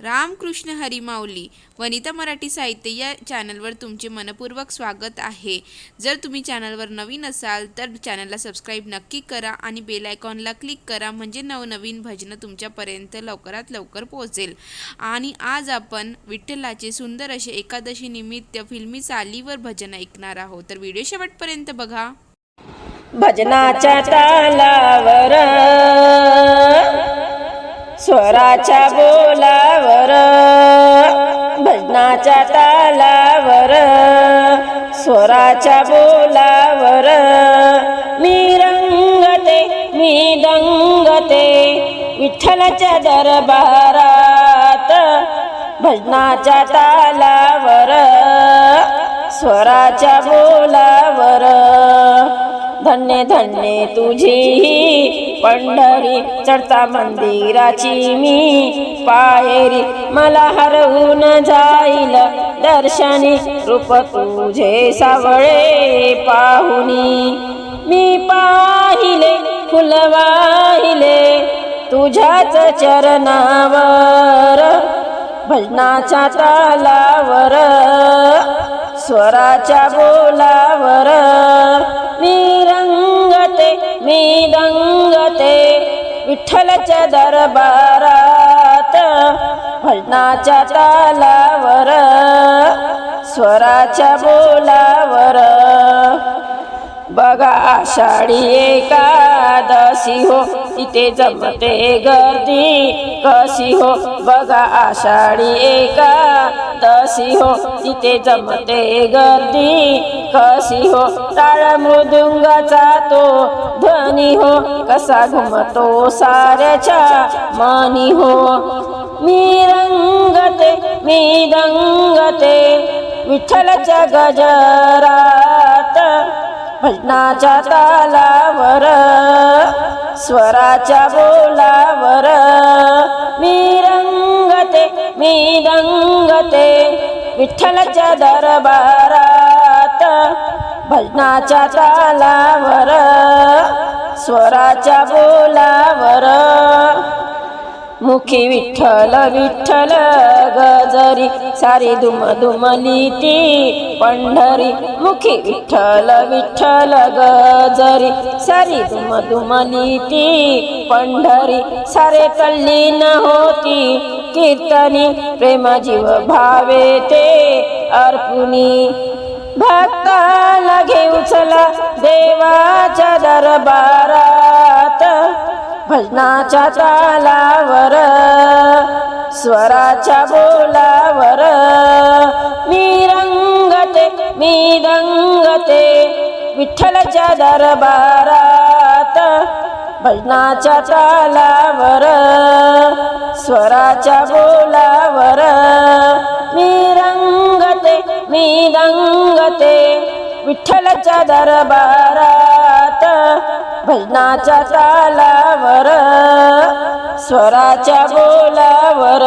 रामकृष्ण हरिमाऊली वनिता मराठी साहित्य या चॅनलवर तुमचे मनपूर्वक स्वागत आहे. जर तुम्ही चॅनलवर नवीन असाल तर चॅनलला सबस्क्राईब नक्की करा आणि बेल आयकॉनला क्लिक करा म्हणजे नवनवीन भजनं तुमच्यापर्यंत लवकरात लवकर पोहोचेल. आणि आज आपण विठ्ठलाचे सुंदर असे एकादशी निमित्त फिल्मी चालीवर भजन ऐकणार आहोत. तर व्हिडिओ शेवटपर्यंत बघा. भजनाच्या तालावर स्वराच्या बोलावर भजनाच्या तालावर स्वराच्या बोलावर मी रंगते मी दंगते विठ्ठलाच्या दरबारात भजनाच्या तालावर स्वराच्या बोलावर. धन्य धन्य तुझी पंढरी चढता मंदिराची मी पायरी. मला हरवून जाईल दर्शनी रूप तुझे सावळे पाहुनी. मी पाहिले फुलवाहिले तुझ्याच चरणावर भजनाच्या तालावर स्वराच्या बोलावर. विठ्ठलाच्या दरबारात भजनाच्या तालावर स्वराच्या बोलावर. बघा आषाढी एकादशी हो इथे जमते गर्दी. कशी हो बघा आषाढी एकादशी हो इथे जमते गर्दी. कशी हो टाळ मृदुंगाचा तो ध्वनी हो कसा घुमतो साऱ्याच्या मनी हो. मी रंगते मी दंगते विठ्ठलाच्या गजरा भजनाच्या तालावर स्वराच्या बोलावर मी रंगते मी दंगते विठ्ठलाच्या दरबारात. भजनाच्या तालावर स्वराच्या बोलावर मुखी विठ्ठल विठ्ठल गजरी सारी धुम धुमली ती पंढरी. मुखी विठ्ठल विठ्ठल गजरी सारी धुम धुमली ती पंढरी. सारे तल्लीन होती कीर्तनी प्रेम जीव भावे ते अर्पुनी. भक्ताला घेऊ चला देवाच्या दरबारा भजनाच्या तालावर स्वराच्या बोलावर मी रंगते मी दंगते विठ्ठलाच्या दरबारात. भजनाच्या तालावर स्वराच्या बोलावर मी रंगते मी दंगते विठ्ठलाच्या दरबारात. भजनाच्या तालावर स्वराच्या बोलावर.